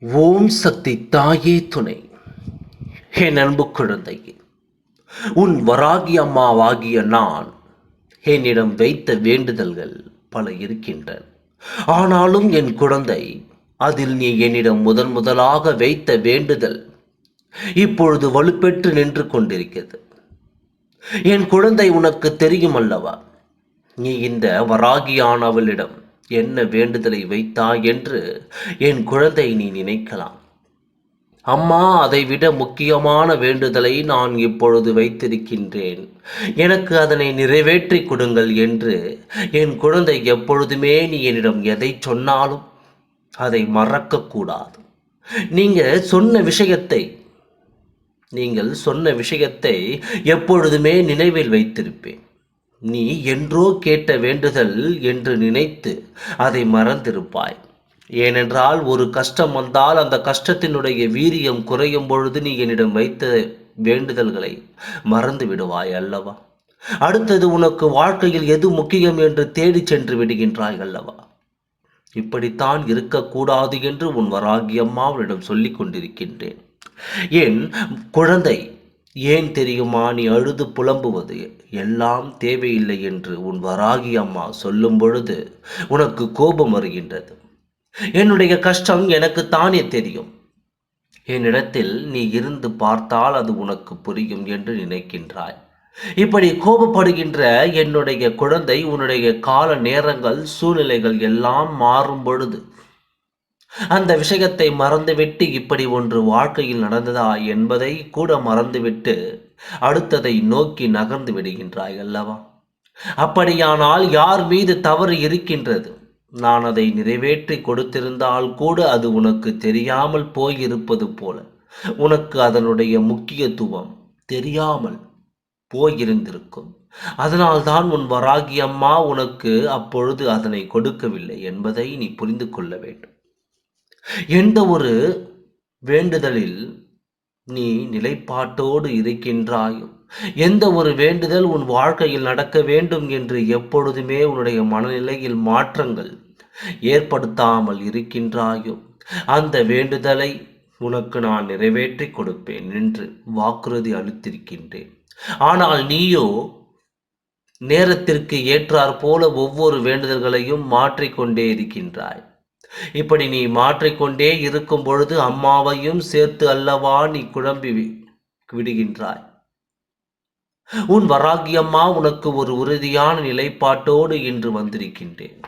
ஓம் சக்தி தாயே துணை. என் அன்பு குழந்தையே உன் வராகி அம்மாவாகிய நான் என்னிடம் வைத்த வேண்டுதல்கள் பல இருக்கின்றன. ஆனாலும் என் குழந்தை அதில் நீ என்னிடம் முதன் முதலாக வைத்த வேண்டுதல் இப்பொழுது வலுப்பெற்று நின்று கொண்டிருக்கிறது. என் குழந்தை உனக்கு தெரியும் அல்லவா? நீ இந்த வராகியானவளிடம் என்ன வேண்டுதலை வைத்தா என்று என் குழந்தை நீ நினைக்கலாம். அம்மா அதைவிட முக்கியமான வேண்டுதலை நான் இப்பொழுது வைத்திருக்கின்றேன். எனக்கு அதனை நிறைவேற்றி கொடுங்கள் என்று என் குழந்தை எப்பொழுதுமே நீ என்னிடம் எதை சொன்னாலும் அதை மறக்கக்கூடாது நீங்கள் சொன்ன விஷயத்தை நீங்கள் சொன்ன விஷயத்தை எப்பொழுதுமே நினைவில் வைத்திருப்பேன். நீ என்றோ கேட்ட வேண்டுதல் என்று நினைத்து அதை மறந்திருப்பாய். ஏனென்றால் ஒரு கஷ்டம் வந்தால் அந்த கஷ்டத்தினுடைய வீரியம் குறையும் பொழுது நீ என்னிடம் வைத்த வேண்டுதல்களை மறந்து விடுவாய் அல்லவா? அடுத்தது உனக்கு வாழ்க்கையில் எது முக்கியம் என்று தேடிச் சென்று விடுகின்றாய் அல்லவா? இப்படித்தான் இருக்கக்கூடாது என்று உன் வராகி அம்மாவிடம் சொல்லிக் கொண்டிருக்கின்றேன். என் குழந்தை ஏன் தெரியுமா நீ அழுது புலம்புவது? எல்லாம் தேவையில்லை என்று உன் வராகி அம்மா சொல்லும் பொழுது உனக்கு கோபம் வருகின்றது. என்னுடைய கஷ்டம் எனக்கு தானே தெரியும். என்னிடத்தில் நீ இருந்து பார்த்தால் அது உனக்கு புரியும் என்று நினைக்கின்றாய். இப்படி கோபப்படுகின்ற என்னுடைய குழந்தை உன்னுடைய கால நேரங்கள் சூழ்நிலைகள் எல்லாம் மாறும் பொழுது அந்த விஷயத்தை மறந்துவிட்டு இப்படி ஒன்று வாழ்க்கையில் நடந்ததா என்பதை கூட மறந்துவிட்டு அடுத்ததை நோக்கி நகர்ந்து விடுகின்றாய் அல்லவா? அப்படியானால் யார் மீது தவறு இருக்கின்றது? நான் அதை நிறைவேற்றி கொடுத்திருந்தால் கூட அது உனக்கு தெரியாமல் போயிருப்பது போல. உனக்கு அதனுடைய முக்கியத்துவம் தெரியாமல் போயிருந்திருக்கும். அதனால்தான் உன் வராகி அம்மா உனக்கு அப்பொழுது அதனை கொடுக்கவில்லை என்பதை நீ புரிந்து கொள்ள வேண்டும். எந்த ஒரு வேண்டுதலில் நீ நிலைப்பாட்டோடு இருக்கின்றாயோ எந்த ஒரு வேண்டுதல் உன் வாழ்க்கையில் நடக்க வேண்டும் என்று எப்பொழுதுமே உன்னுடைய மனநிலையில் மாற்றங்கள் ஏற்படுத்தாமல் இருக்கின்றாயோ அந்த வேண்டுதலை உனக்கு நான் நிறைவேற்றி கொடுப்பேன் என்று வாக்குறுதி அளித்திருக்கின்றேன். ஆனால் நீயோ நேரத்திற்கு ஏற்றாற்போல ஒவ்வொரு வேண்டுதல்களையும் மாற்றிக்கொண்டே இருக்கின்றாய். இப்படி நீ மாற்றிக்கொண்டே இருக்கும் பொழுது அம்மாவையும் சேர்த்து அல்லவா நீ குழம்பி வி- விடுகின்றாய். உன் வராகியம்மா உனக்கு ஒரு உறுதியான நிலைப்பாட்டோடு இன்று வந்திருக்கின்றேன்.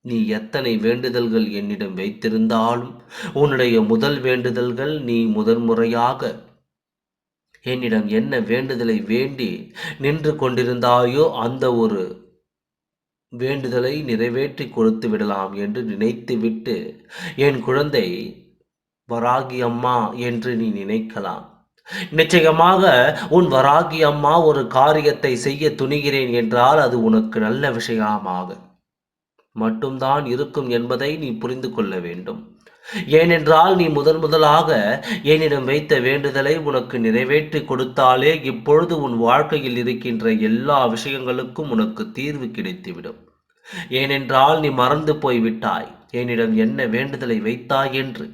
நீ எத்தனை வேண்டுதல்கள் என்னிடம் வைத்திருந்தாலும் உன்னுடைய முதல் வேண்டுதல்கள் நீ முதன்முறையாக என்னிடம் என்ன வேண்டுதலை வேண்டி நின்று கொண்டிருந்தாயோ அந்த ஒரு வேண்டுதலை நிறைவேற்றி கொடுத்து விடலாம் என்று நினைத்துவிட்டு என் குழந்தை வராகி அம்மா என்று நீ நினைக்கலாம். நிச்சயமாக உன் வராகி அம்மா ஒரு காரியத்தை செய்ய துணிகிறேன் என்றால் அது உனக்கு நல்ல விஷயமாகும் மட்டும்தான் இருக்கும் என்பதை நீ புரிந்து கொள்ள வேண்டும். ஏனென்றால் நீ முதன் முதலாக என்னிடம் வைத்த வேண்டுதலை உனக்கு நிறைவேற்றி கொடுத்தாலே இப்பொழுது உன் வாழ்க்கையில் இருக்கின்ற எல்லா விஷயங்களுக்கும் உனக்கு தீர்வு கிடைத்துவிடும். ஏனென்றால் நீ மறந்து போய்விட்டாய். என்னிடம் என்ன வேண்டுதலை வைத்தாய் என்று.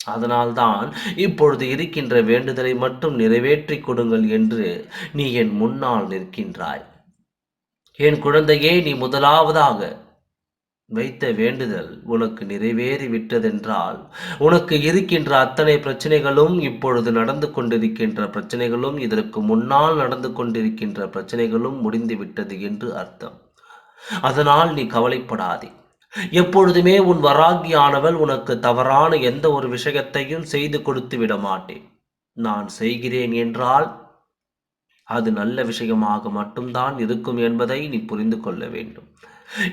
அதனால்தான் இப்பொழுது இருக்கின்ற வேண்டுதலை மட்டும் நிறைவேற்றி கொடுங்கள் என்று நீ என் முன்னால் நிற்கின்றாய். என் குழந்தையே நீ முதலாவதாக வைத்த வேண்டுதல் உனக்கு நிறைவேறி விட்டதென்றால் உனக்கு இருக்கின்ற அத்தனை பிரச்சனைகளும் இப்பொழுது நடந்து கொண்டிருக்கின்ற பிரச்சனைகளும் இதற்கு முன்னால் நடந்து கொண்டிருக்கின்ற பிரச்சனைகளும் முடிந்து விட்டது என்று அர்த்தம். அதனால் நீ கவலைப்படாதே. எப்பொழுதுமே உன் வராகியானவள் உனக்கு தவறான எந்த ஒரு விஷயத்தையும் செய்து கொடுத்து விட மாட்டேன் நான் செய்கிறேன் என்றால் அது நல்ல விஷயமாக மட்டும்தான் இருக்கும் என்பதை நீ புரிந்து கொள்ள வேண்டும்.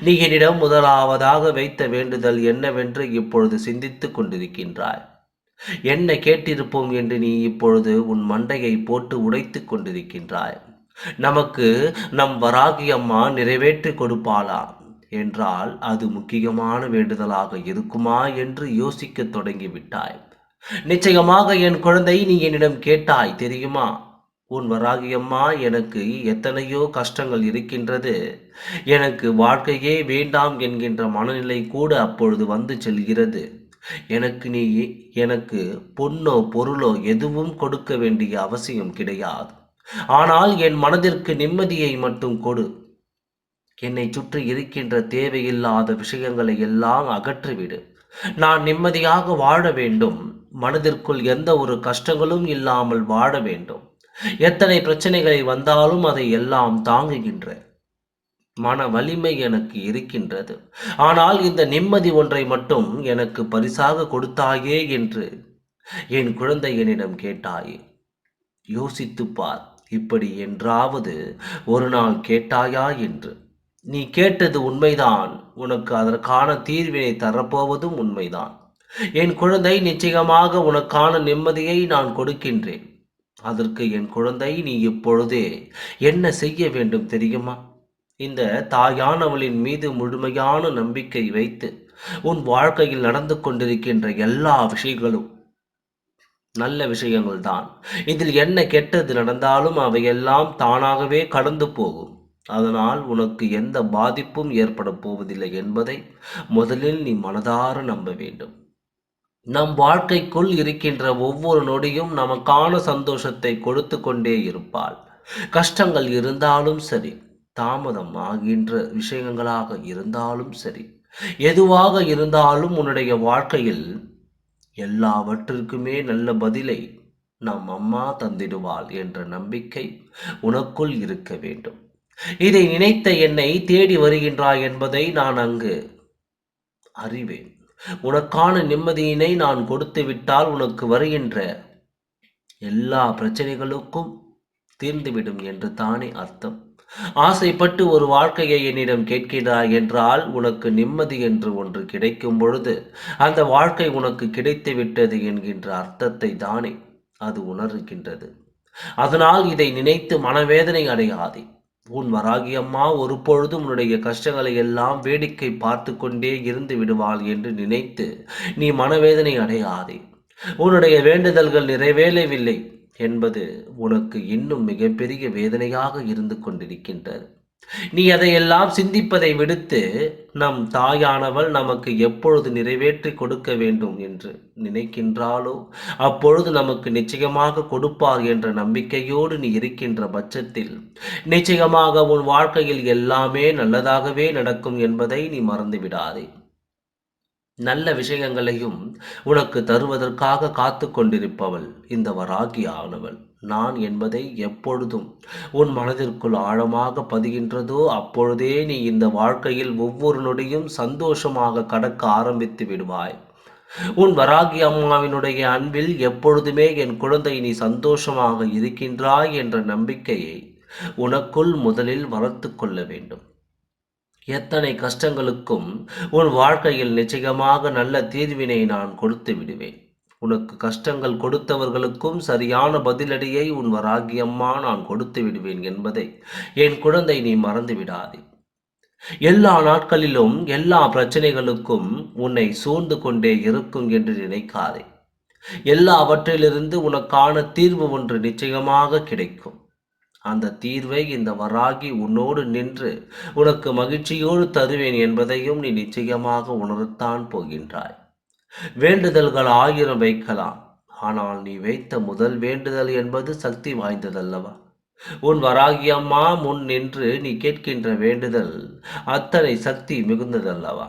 நீ என்னிடம் முதலாவதாக வைத்த வேண்டுதல் என்னவென்று இப்பொழுது சிந்தித்துக் கொண்டிருக்கின்றாய். என்ன கேட்டிருப்போம் என்று நீ இப்பொழுது உன் மண்டையை போட்டு உடைத்துக் கொண்டிருக்கின்றாய். நமக்கு நம் வராகி அம்மா நிறைவேற்றி கொடுப்பாளா என்றால் அது முக்கியமான வேண்டுதலாக இருக்குமா என்று யோசிக்கத் தொடங்கிவிட்டாய். நிச்சயமாக என் குழந்தை நீ என்னிடம் கேட்டாய் தெரியுமா? உன் வராகியம்மா எனக்கு எத்தனையோ கஷ்டங்கள் இருக்கின்றது. எனக்கு வாழ்க்கையே வேண்டாம் என்கின்ற மனநிலை கூட அப்பொழுது வந்து செல்கிறது. எனக்கு நீ எனக்கு பொன்னோ பொருளோ எதுவும் கொடுக்க வேண்டிய அவசியம் கிடையாது. ஆனால் என் மனதிற்கு நிம்மதியை மட்டும் கொடு. என்னை சுற்றி இருக்கின்ற தேவையில்லாத விஷயங்களை எல்லாம் அகற்றிவிடு. நான் நிம்மதியாக வாழ வேண்டும். மனதிற்குள் எந்த ஒரு கஷ்டங்களும் இல்லாமல் வாழ வேண்டும். எத்தனை பிரச்சனைகளை வந்தாலும் அதை எல்லாம் தாங்குகின்ற மன வலிமை எனக்கு இருக்கின்றது. ஆனால் இந்த நிம்மதி ஒன்றை மட்டும் எனக்கு பரிசாக கொடுத்தாயே என்று என் குழந்தை என்னிடம் கேட்டாயே யோசித்துப் பார் இப்படி என்றாவது ஒரு நாள் கேட்டாயா என்று. நீ கேட்டது உண்மைதான் உனக்கு அதற்கான தீர்வினை தரப்போவதும் உண்மைதான். என் குழந்தை நிச்சயமாக உனக்கான நிம்மதியை நான் கொடுக்கின்றேன். அதற்கு என் குழந்தை நீ இப்பொழுதே என்ன செய்ய வேண்டும் தெரியுமா? இந்த தாயானவளின் மீது முழுமையான நம்பிக்கை வைத்து உன் வாழ்க்கையில் நடந்து கொண்டிருக்கின்ற எல்லா விஷயங்களும் நல்ல விஷயங்கள் தான் இதில் என்ன கெட்டது நடந்தாலும் அவையெல்லாம் தானாகவே கடந்து போகும். அதனால் உனக்கு எந்த பாதிப்பும் ஏற்பட போவதில்லை என்பதை முதலில் நீ மனதார நம்ப வேண்டும். நம் வாழ்க்கைக்குள் இருக்கின்ற ஒவ்வொரு நொடியும் நமக்கான சந்தோஷத்தை கொடுத்து கொண்டே இருப்பாள். கஷ்டங்கள் இருந்தாலும் சரி தாமதம் ஆகின்ற விஷயங்களாக இருந்தாலும் சரி எதுவாக இருந்தாலும் உன்னுடைய வாழ்க்கையில் எல்லாவற்றிற்குமே நல்ல பதிலை நம் அம்மா தந்திடுவாள் என்ற நம்பிக்கை உனக்குள் இருக்க வேண்டும். இதை நினைத்த என்னை தேடி வருகின்றாய் என்பதை நான் அங்கு அறிவேன். உனக்கான நிம்மதியினை நான் கொடுத்து விட்டால் உனக்கு வருகின்ற எல்லா பிரச்சனைகளுக்கும் தீர்ந்துவிடும் என்று தானே அர்த்தம். ஆசைப்பட்டு ஒரு வாழ்க்கையை என்னிடம் கேட்கிறாய் என்றால் உனக்கு நிம்மதி என்று ஒன்று கிடைக்கும் பொழுது அந்த வாழ்க்கை உனக்கு கிடைத்து விட்டது என்கின்ற அர்த்தத்தை தானே அது உணர்கின்றது. அதனால் இதை நினைத்து மனவேதனை அடையாதே. உன் வராகியம்மா ஒரு பொழுதும் உன்னுடைய கஷ்டங்களை எல்லாம் வேடிக்கை பார்த்து கொண்டே இருந்து விடுவாள் என்று நினைத்து நீ மனவேதனை அடையாதே. உன்னுடைய வேண்டுதல்கள் நிறைவேறவில்லை என்பது உனக்கு இன்னும் மிகப்பெரிய வேதனையாக இருந்து கொண்டிருக்கின்றது. நீ அதையெல்லாம் சிந்திப்பதை விடுத்து நம் தாயானவள் நமக்கு எப்பொழுது நிறைவேற்றி கொடுக்க வேண்டும் என்று நினைக்கின்றாளோ? அப்பொழுது நமக்கு நிச்சயமாக கொடுப்பார் என்ற நம்பிக்கையோடு நீ இருக்கின்ற பட்சத்தில். நிச்சயமாக உன் வாழ்க்கையில் எல்லாமே நல்லதாகவே நடக்கும் என்பதை நீ மறந்துவிடாதே. நல்ல விஷயங்களையும் உனக்கு தருவதற்காக காத்து கொண்டிருப்பவள் இந்த வராகி ஆனவள் நான் என்பதை எப்பொழுதும் உன் மனதிற்குள் ஆழமாக பதிகின்றதோ அப்பொழுதே நீ இந்த வாழ்க்கையில் ஒவ்வொரு நொடியும் சந்தோஷமாக கடக்க ஆரம்பித்து விடுவாய். உன் வராகி அம்மாவினுடைய அன்பில் எப்பொழுதுமே என் குழந்தை நீ சந்தோஷமாக இருக்கின்றாய் என்ற நம்பிக்கையை உனக்குள் முதலில் வளர்த்து கொள்ள வேண்டும். எத்தனை கஷ்டங்களுக்கும் உன் வாழ்க்கையில் நிச்சயமாக நல்ல தீர்வினை நான் கொடுத்து விடுவேன். உனக்கு கஷ்டங்கள் கொடுத்தவர்களுக்கும் சரியான பதிலடியை உன் வராகியம்மா நான் கொடுத்து விடுவேன் என்பதை என் குழந்தை நீ மறந்து விடாதே எல்லா நாட்களிலும் எல்லா பிரச்சனைகளுக்கும் உன்னை சூழ்ந்து கொண்டே இருக்கும் என்று நினைக்காதே. எல்லாவற்றிலிருந்து உனக்கான தீர்வு ஒன்று நிச்சயமாக கிடைக்கும். அந்த தீர்வை இந்த வராகி உன்னோடு நின்று உனக்கு மகிழ்ச்சியோடு தருவேன் என்பதையும் நீ நிச்சயமாக உணரத்தான் போகின்றாய். வேண்டுதல்கள் ஆயிரம் வைக்கலாம். ஆனால் நீ வைத்த முதல் வேண்டுதல் என்பது சக்தி வாய்ந்ததல்லவா? உன் வராகி அம்மா முன் நின்று நீ கேட்கின்ற வேண்டுதல் அத்தனை சக்தி மிகுந்ததல்லவா?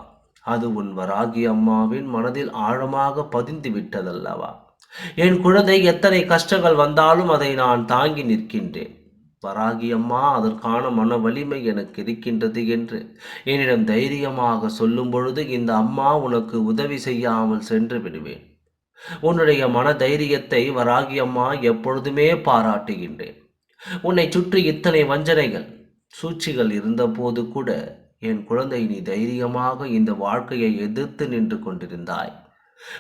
அது உன் வராகி அம்மாவின் மனதில் ஆழமாக பதிந்து விட்டதல்லவா? என் குழந்தை எத்தனை கஷ்டங்கள் வந்தாலும் அதை நான் தாங்கி நிற்கின்றேன். வராகி அம்மா அதற்கான மன வலிமை எனக்கு இருக்கின்றது என்று. என்னிடம் தைரியமாக சொல்லும் பொழுது இந்த அம்மா உனக்கு உதவி செய்யாமல் சென்று விடுவேன். உன்னுடைய மன தைரியத்தை வராகி அம்மா எப்பொழுதுமே பாராட்டுகின்றேன். உன்னை சுற்றி இத்தனை வஞ்சனைகள் சூழ்ச்சிகள் இருந்தபோது கூட என் குழந்தை நீ தைரியமாக இந்த வாழ்க்கையை எதிர்த்து நின்று கொண்டிருந்தாய்.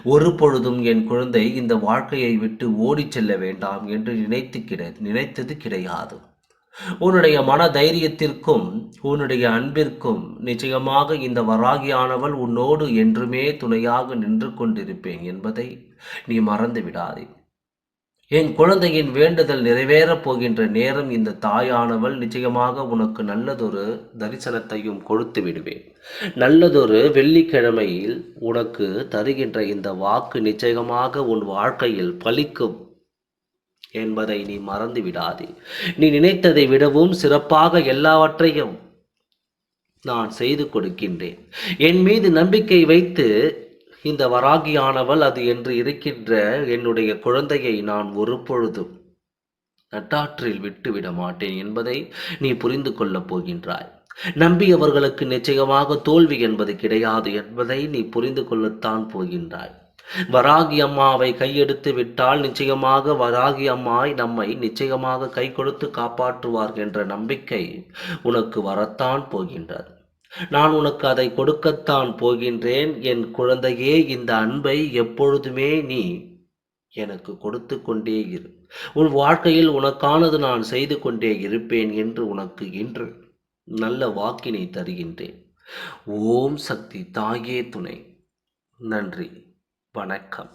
ஒரு பொழுதும் என் குழந்தை இந்த வாழ்க்கையை விட்டு ஓடிச் செல்ல வேண்டாம் என்று நினைத்து கிட நினைத்தது கிடையாது. உன்னுடைய மன தைரியத்திற்கும் உன்னுடைய அன்பிற்கும் நிச்சயமாக இந்த வராகியானவள் உன்னோடு என்றுமே துணையாக நின்று கொண்டிருப்பேன் என்பதை நீ மறந்து விடாதே என் குழந்தையின் வேண்டுதல் நிறைவேறப் போகின்ற நேரம் இந்த தாயானவள் நிச்சயமாக உனக்கு நல்லதொரு தரிசனத்தையும் கொடுத்து விடுவேன். நல்லதொரு வெள்ளிக்கிழமையில் உனக்கு தருகின்ற இந்த வாக்கு நிச்சயமாக உன் வாழ்க்கையில் பலிக்கும் என்பதை நீ மறந்து விடாதே. நீ நினைத்ததை விடவும் சிறப்பாக எல்லாவற்றையும் நான் செய்து கொடுக்கின்றேன். என் மீது நம்பிக்கை வைத்து இந்த வராகியானவள் அது என்று இருக்கின்ற என்னுடைய குழந்தையை நான் ஒரு பொழுதும் நட்டாற்றில் விட்டுவிட மாட்டேன் என்பதை நீ புரிந்து கொள்ளப் போகின்றாய். நம்பியவர்களுக்கு நிச்சயமாக தோல்வி என்பது கிடையாது என்பதை நீ புரிந்து கொள்ளத்தான் போகின்றாய். வராகி அம்மாவை கையெடுத்து விட்டால் நிச்சயமாக வராகி அம்மாய் நம்மை நிச்சயமாக கை கொடுத்து காப்பாற்றுவார் என்ற நம்பிக்கை உனக்கு வரத்தான் போகின்றது. நான் உனக்கு அதை கொடுக்கத்தான் போகின்றேன். என் குழந்தையே இந்த அன்பை எப்பொழுதுமே நீ எனக்கு கொடுத்து கொண்டே இரு. உன் வாழ்க்கையில் உனக்கானது நான் செய்து கொண்டே இருப்பேன் என்று உனக்கு இன்று நல்ல வாக்கினை தருகின்றேன். ஓம் சக்தி தாயே துணை. நன்றி. வணக்கம்.